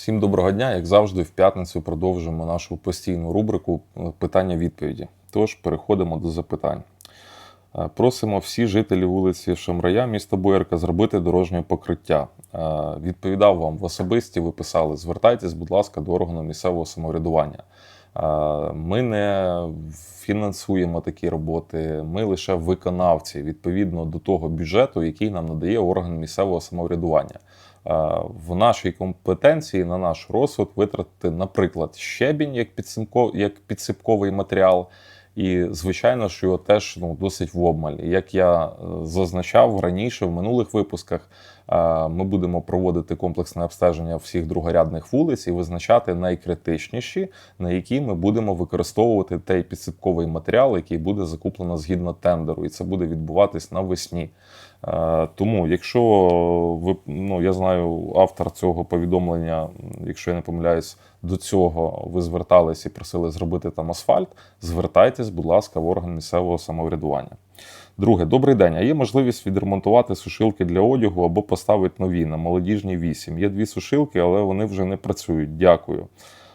Всім доброго дня. Як завжди, в п'ятницю продовжуємо нашу постійну рубрику е, питання-відповіді. Тож переходимо до запитань. Е, Просимо всі жителі вулиці Шамрая, міста Боярка, зробити дорожнє покриття. Е, Відповідав вам в особисті, ви писали: звертайтесь, будь ласка, до органу місцевого самоврядування. Ми не фінансуємо такі роботи, ми лише виконавці відповідно до того бюджету, який нам надає орган місцевого самоврядування. В нашій компетенції на наш розсуд витратити, наприклад, щебінь як підсипковий матеріал. І звичайно, що його теж ну досить в обмаль. Як я е, зазначав раніше в минулих випусках, е, ми будемо проводити комплексне обстеження всіх другорядних вулиць і визначати найкритичніші, на які ми будемо використовувати той підсипковий матеріал, який буде закуплено згідно тендеру, і це буде відбуватись навесні. Е, Тому, якщо ви ну я знаю автор цього повідомлення, якщо я не помиляюсь, до цього ви звертались і просили зробити там асфальт, звертайтесь, будь ласка, в орган місцевого самоврядування. Друге, добрий день. А є можливість відремонтувати сушилки для одягу або поставити нові на молодіжній 8. Є дві сушилки, але вони вже не працюють. Дякую.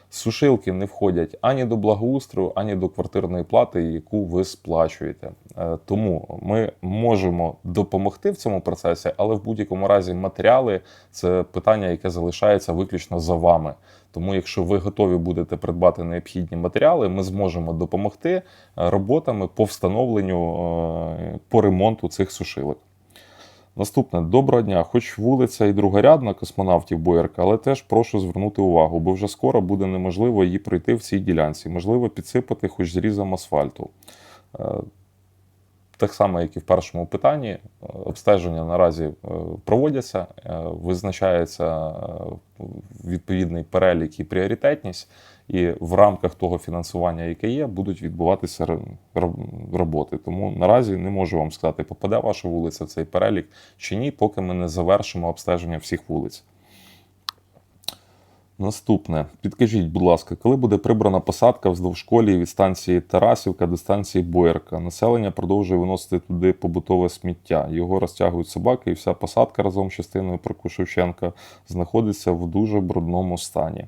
Сушилки не входять ані до благоустрою, ані до квартирної плати, яку ви сплачуєте. Е, Тому ми можемо допомогти в цьому процесі, але в будь-якому разі матеріали це питання, яке залишається виключно за вами. Тому, якщо ви готові будете придбати необхідні матеріали, ми зможемо допомогти е, роботами по встановленню е, по ремонту цих сушилок. Наступне доброго дня. Хоч вулиця і другорядна космонавтів Боярка, але теж прошу звернути увагу, бо вже скоро буде неможливо її пройти в цій ділянці. Можливо, підсипати хоч зрізом асфальту. Так само, як і в першому питанні, е, обстеження наразі е, проводяться, е, визначається відповідний перелік і пріоритетність, і в рамках того фінансування, яке є, будуть відбуватися роботи. Тому наразі не можу вам сказати, попаде ваша вулиця в цей перелік чи ні, поки ми не завершимо обстеження всіх вулиць. Наступне. Підкажіть, будь ласка, коли буде прибрана посадка вздовж колії від станції Тарасівка до станції Боярка? Населення продовжує виносити туди побутове сміття. Його розтягують собаки, і вся посадка разом з частиною Прокушевченка знаходиться в дуже брудному стані.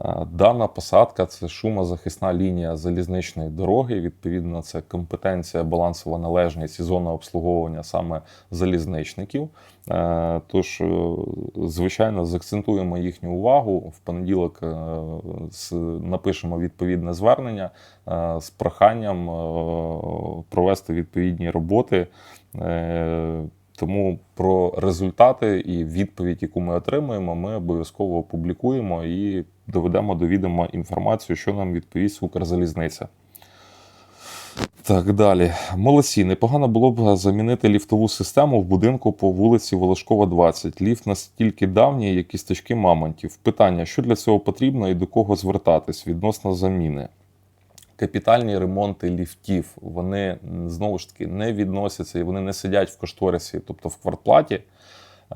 Е, Дана посадка це шумозахисна лінія залізничної дороги. Відповідно, це компетенція, балансова належність і зона обслуговування саме залізничників. Е, Тож, е, звичайно, заакцентуємо їхню увагу. В понеділок напишемо відповідне звернення з проханням провести відповідні роботи. Тому про результати і відповідь, яку ми отримуємо, ми обов'язково опублікуємо і доведемо до відома інформацію, що нам відповість Укрзалізниця. Так, далі. Молодці. Непогано було б замінити ліфтову систему в будинку по вулиці Волошкова, 20. Ліфт настільки давній, як кісточки мамонтів. Питання: що для цього потрібно і до кого звертатись відносно заміни? Капітальні ремонти ліфтів вони знову ж таки не відносяться і вони не сидять в кошторисі, тобто в квартплаті.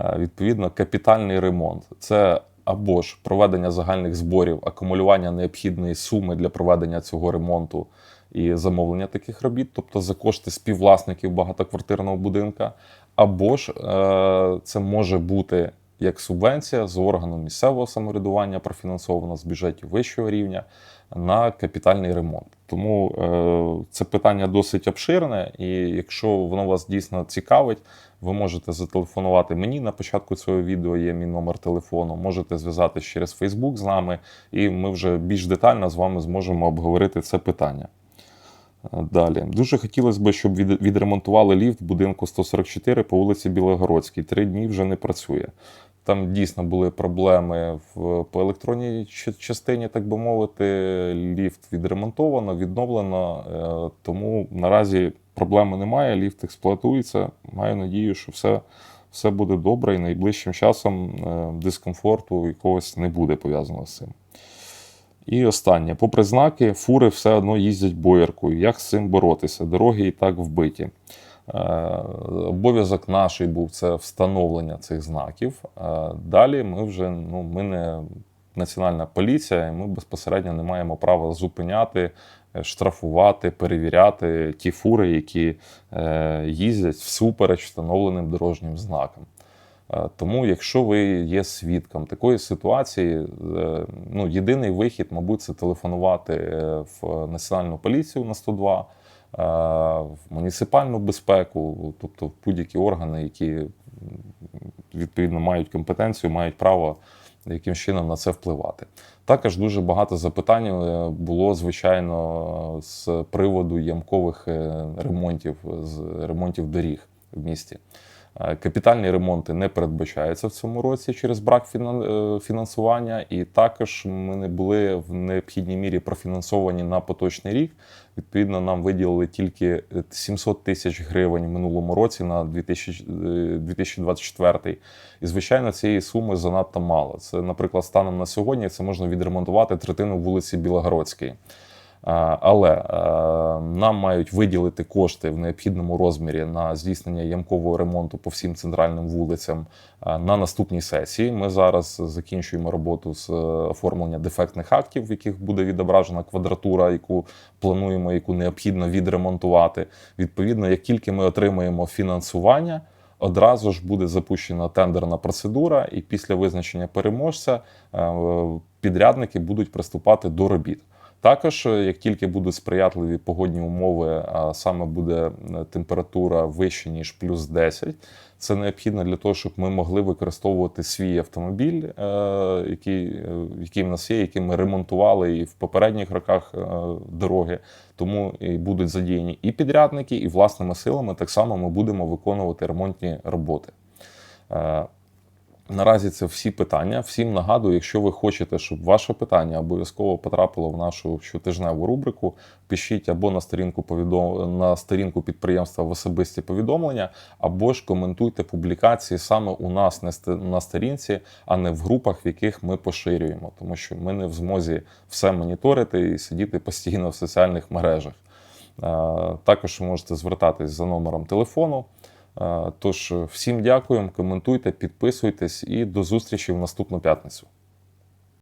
Е, Відповідно, капітальний ремонт це або ж проведення загальних зборів, акумулювання необхідної суми для проведення цього ремонту і замовлення таких робіт, тобто за кошти співвласників багатоквартирного будинка, або ж е, це може бути як субвенція з органу місцевого самоврядування, профінансована з бюджетів вищого рівня на капітальний ремонт. Тому е, це питання досить обширне, і якщо воно вас дійсно цікавить, ви можете зателефонувати мені на початку цього відео. Є мій номер телефону. Можете зв'язатися через Facebook з нами, і ми вже більш детально з вами зможемо обговорити це питання. Далі дуже хотілося б, щоб від- відремонтували ліфт в будинку 144 по вулиці Білогородській. Три дні вже не працює. Там дійсно були проблеми в по електронній частині, так би мовити. Ліфт відремонтовано, відновлено. е, Тому наразі проблеми немає. Ліфт експлуатується. Маю надію, що все, все буде добре, і найближчим часом е, дискомфорту якогось не буде пов'язано з цим. І останнє. Попри знаки, фури все одно їздять бояркою. Як з цим боротися? Дороги і так вбиті. Е, Обов'язок наш був це встановлення цих знаків. Е, Далі ми вже ну, ми не національна поліція, і ми безпосередньо не маємо права зупиняти, е, штрафувати, перевіряти ті фури, які їздять всупереч встановленим дорожнім знакам. Тому, якщо ви є свідком такої ситуації, ну, єдиний вихід, мабуть, це телефонувати в національну поліцію на 102, е, в муніципальну безпеку, тобто в будь-які органи, які відповідно мають компетенцію, мають право яким чином на це впливати. Також дуже багато запитань е, було, звичайно, з приводу ямкових е, ремонтів, з ремонтів доріг в місті. Е, Капітальні ремонти не передбачаються в цьому році через брак е, фінансування, і також ми не були в необхідній мірі профінансовані на поточний рік. Відповідно, нам виділили тільки 700 тисяч гривень в минулому році на 2000, е, 2024. І, звичайно, цієї суми занадто мало. Це, наприклад, станом на сьогодні це можна відремонтувати третину вулиці Білогородської. Але е, нам мають виділити кошти в необхідному розмірі на здійснення ямкового ремонту по всім центральним вулицям е, на наступній сесії. Ми зараз закінчуємо роботу з е, оформлення дефектних актів, в яких буде відображена квадратура, яку плануємо, яку необхідно відремонтувати. Відповідно, як тільки ми отримаємо фінансування. Одразу ж буде запущена тендерна процедура, і після визначення переможця підрядники будуть приступати до робіт. Також, е, як тільки будуть сприятливі погодні умови, а саме буде е, температура вища ніж плюс 10, це необхідно для того, щоб ми могли використовувати свій автомобіль, е, який, який в нас є, який ми ремонтували і в попередніх роках дороги. Тому і будуть задіяні і підрядники, і власними силами так само ми будемо виконувати ремонтні роботи. Наразі це всі питання. Всім нагадую, якщо ви хочете, щоб ваше питання обов'язково потрапило в нашу щотижневу рубрику, пишіть або на сторінку повідом... на сторінку підприємства в особисті повідомлення, або ж коментуйте публікації саме у нас на сторінці, а не в групах, в яких ми поширюємо, тому що ми не в змозі все моніторити і сидіти постійно в соціальних мережах. Е, Також можете звертатись за номером телефону. Тож всім дякуємо, коментуйте, підписуйтесь і до зустрічі в наступну п'ятницю.